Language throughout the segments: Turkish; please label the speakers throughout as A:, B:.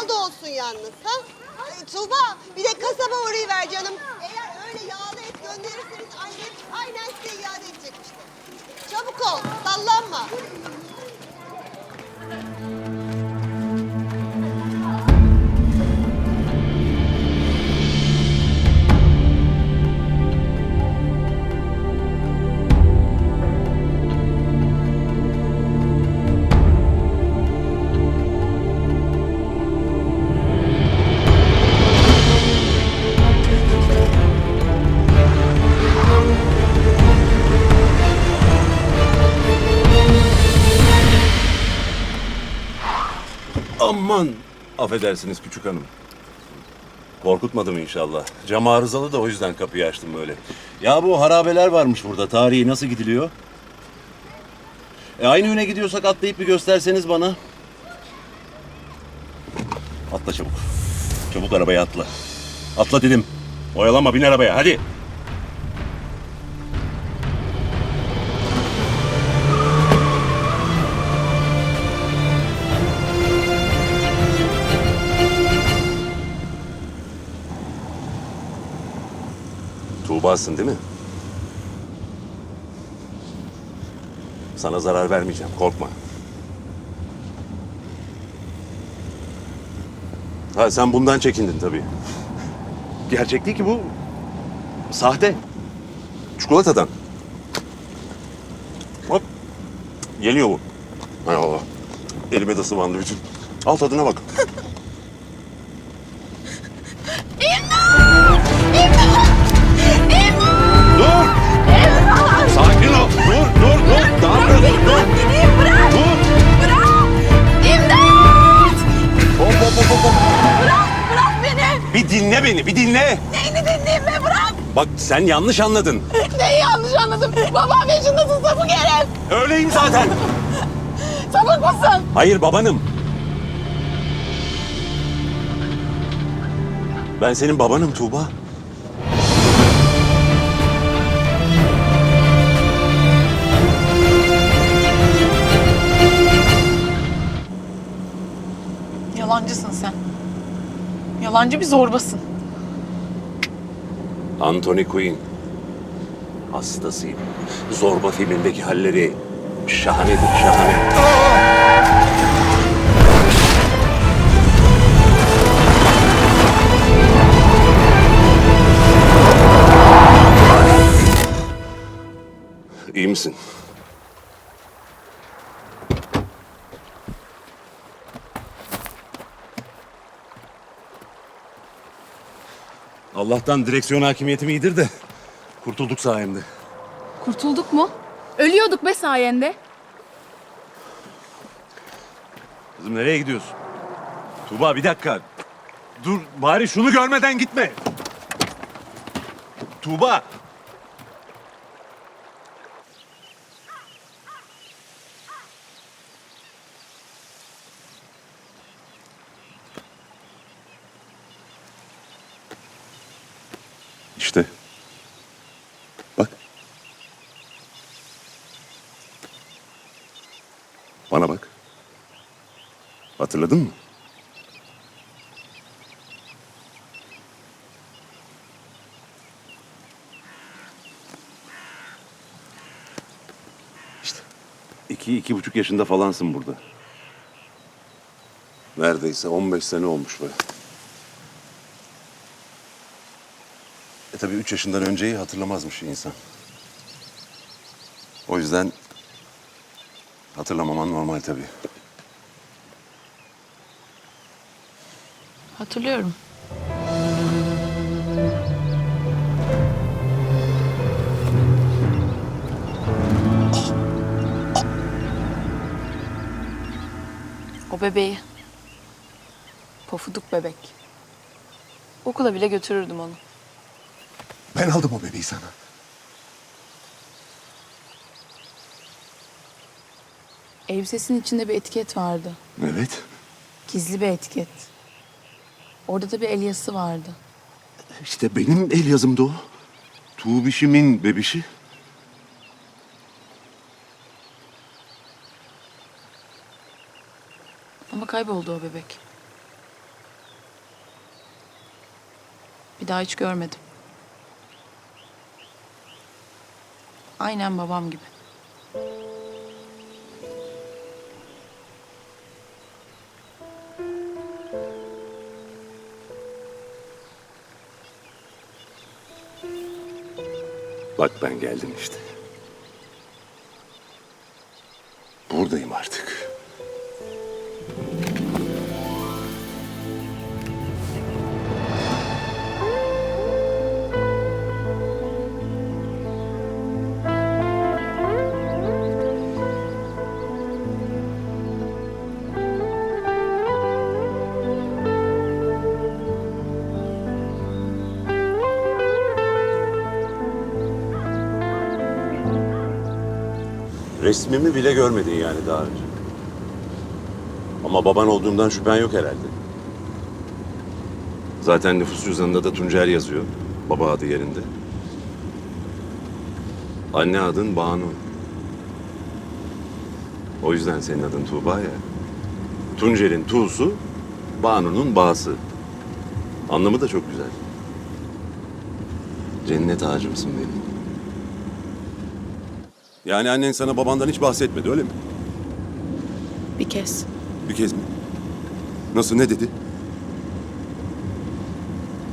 A: yağlı olsun yalnız. Ha? Ay, Tuğba bir de kasaba orayı ver canım. Eğer öyle yağlı et gönderirseniz annem aynen size iade edecekmiştir. Çabuk ol, sallanma.
B: Aman affedersiniz küçük hanım. Korkutmadım inşallah. Cam arızalı da o yüzden kapıyı açtım böyle. Ya bu harabeler varmış burada. Tarihi nasıl gidiliyor? E aynı yöne gidiyorsak atlayıp bir gösterseniz bana. Atla çabuk. Çabuk arabaya atla. Atla dedim. Oyalama bin arabaya hadi. Tuğba'sın değil mi? Sana zarar vermeyeceğim, korkma. Ha sen bundan çekindin tabii. Gerçek değil ki bu. Sahte. Çikolatadan. Hop. Geliyor bu. Hay Allah. Elime de sıvandı bütün. Al tadına bak. Bir dinle beni, bir dinle.
C: Neyini dinleyeyim be bırak!
B: Bak sen yanlış anladın.
C: Neyi yanlış anladım? Babam yaşındasın sapık herif!
B: Öyleyim zaten.
C: Sapık mısın?
B: Hayır babanım. Ben senin babanım Tuğba.
C: Yalancısın sen. Yalancı bir zorbasın.
B: Anthony Quinn. Hastasıyım. Zorba filmindeki halleri şahanedir, şahane. İyi misin? Allah'tan direksiyon hakimiyetim iyidir de kurtulduk sayemde.
D: Kurtulduk mu? Ölüyorduk be sayende.
B: Kızım nereye gidiyorsun? Tuğba bir dakika. Dur bari şunu görmeden gitme. Tuğba. İşte. Bak. Bana bak. Hatırladın mı? İşte iki, iki buçuk yaşında falansın burada. Neredeyse 15 sene olmuş be. Tabii üç yaşından önceyi hatırlamazmış insan. O yüzden hatırlamaman normal tabii.
D: Hatırlıyorum. O bebeği. Pofuduk bebek. Okula bile götürürdüm onu.
B: Ben aldım o bebeği sana.
D: Elbisesinin içinde bir etiket vardı.
B: Evet.
D: Gizli bir etiket. Orada da bir el yazısı vardı.
B: İşte benim el yazımdı o. Tuğbişimin bebişi.
D: Ama kayboldu o bebek. daha hiç görmedim. Aynen babam gibi.
B: Bak ben geldim işte. Buradayım artık. Resmimi bile görmedin yani daha önce. Ama baban olduğumdan şüphen yok herhalde. Zaten nüfus cüzdanında da Tuncer yazıyor. Baba adı yerinde. Anne adın Banu. O yüzden senin adın Tuğba ya. Tuncer'in Tuğ'su, Banu'nun Ba'sı. Anlamı da çok güzel. Cennet ağacımsın benim. Yani annen sana babandan hiç bahsetmedi öyle mi?
D: Bir kez.
B: Bir kez mi? Nasıl ne dedi?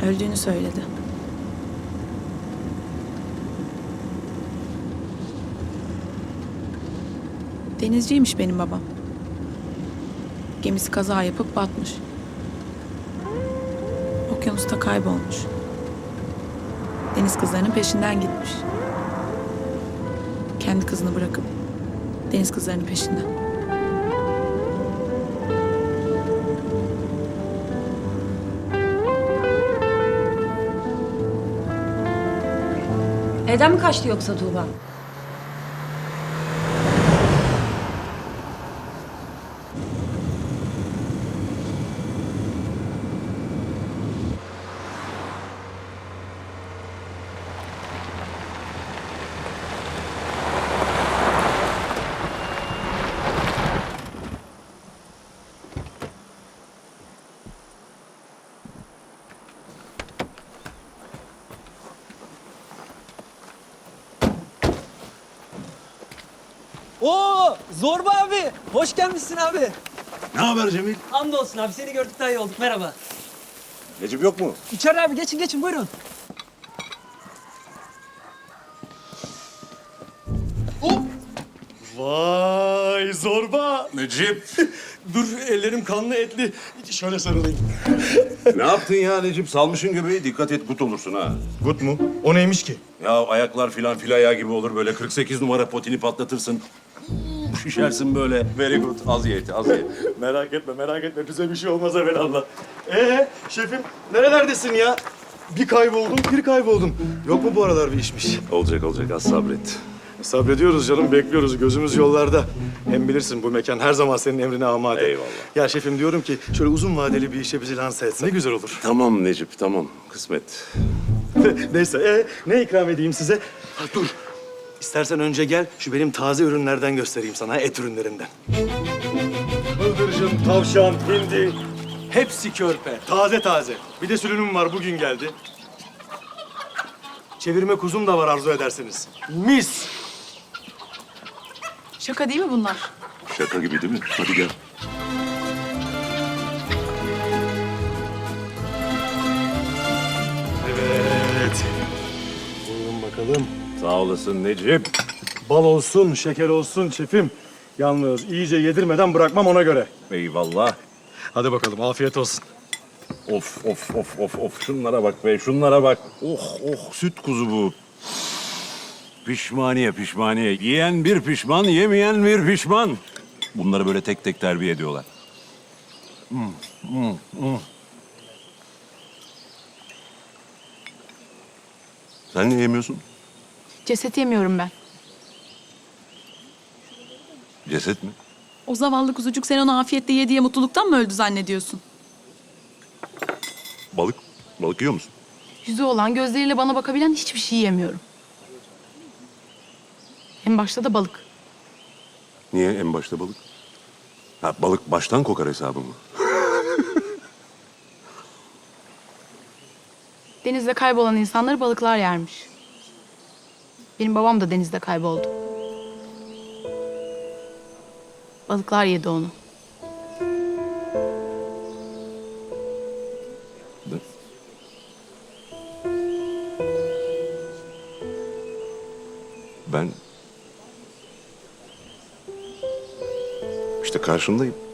D: Öldüğünü söyledi. Denizciymiş benim babam. Gemisi kaza yapıp batmış. Okyanusta kaybolmuş. Deniz kızlarının peşinden gitmiş. Kendi kızını bırakıp deniz kızlarının peşinden.
E: Evden mi kaçtı yoksa Tuğba?
F: Zorba abi. Hoş gelmişsin abi.
B: Ne haber Cemil?
F: Hamdolsun abi seni gördük daha iyi olduk. Merhaba.
B: Necip yok mu?
F: İçeride abi geçin geçin buyurun.
G: Vay zorba.
B: Necip.
G: Dur ellerim kanlı etli. Şöyle sarılayım.
B: ne yaptın ya Necip? Salmışın göbeği. Dikkat et gut olursun ha.
G: Gut mu? O neymiş ki?
B: Ya ayaklar filan fil ayağı gibi olur böyle. 48 numara potini patlatırsın. Şişersin böyle. Very good. Az ye eti, az ye.
G: Merak etme merak etme bize bir şey olmaz evvelallah. Ee şefim nerelerdesin ya? Bir kayboldum bir kayboldum. Yok mu bu aralar bir işmiş?
B: olacak olacak az sabret.
G: Sabrediyoruz canım bekliyoruz gözümüz yollarda. Hem bilirsin bu mekan her zaman senin emrine amade.
B: Eyvallah.
G: Ya şefim diyorum ki şöyle uzun vadeli bir işe bizi lanse etse ne güzel olur.
B: Tamam Necip tamam. Kısmet.
G: Neyse ee, ne ikram edeyim size? Ha, dur. İstersen önce gel şu benim taze ürünlerden göstereyim sana et ürünlerinden. Bıldırcın, tavşan, hindi. Hepsi körpe. Taze taze. Bir de sülünüm var bugün geldi. Çevirme kuzum da var arzu ederseniz. Mis.
D: Şaka değil mi bunlar?
B: Şaka gibi değil mi? Hadi gel.
G: Evet. Buyurun bakalım.
B: Sağ olasın Necip.
G: Bal olsun, şeker olsun şefim. Yalnız iyice yedirmeden bırakmam ona göre.
B: Eyvallah.
G: Hadi bakalım afiyet olsun.
B: Of of of of of şunlara bak be şunlara bak. Oh oh süt kuzu bu. Pişmaniye pişmaniye. Yiyen bir pişman, yemeyen bir pişman. Bunları böyle tek tek terbiye ediyorlar. Hmm, hmm, hmm. Sen niye yemiyorsun?
D: Ceset yemiyorum ben.
B: Ceset mi?
D: O zavallı kuzucuk sen onu afiyetle ye diye mutluluktan mı öldü zannediyorsun?
B: Balık. Balık yiyor musun?
D: Yüzü olan, gözleriyle bana bakabilen hiçbir şey yemiyorum. En başta da balık.
B: Niye en başta balık? Ha balık baştan kokar hesabı mı?
D: Denizde kaybolan insanları balıklar yermiş. Benim babam da denizde kayboldu. Balıklar yedi onu.
B: Ben... işte karşındayım.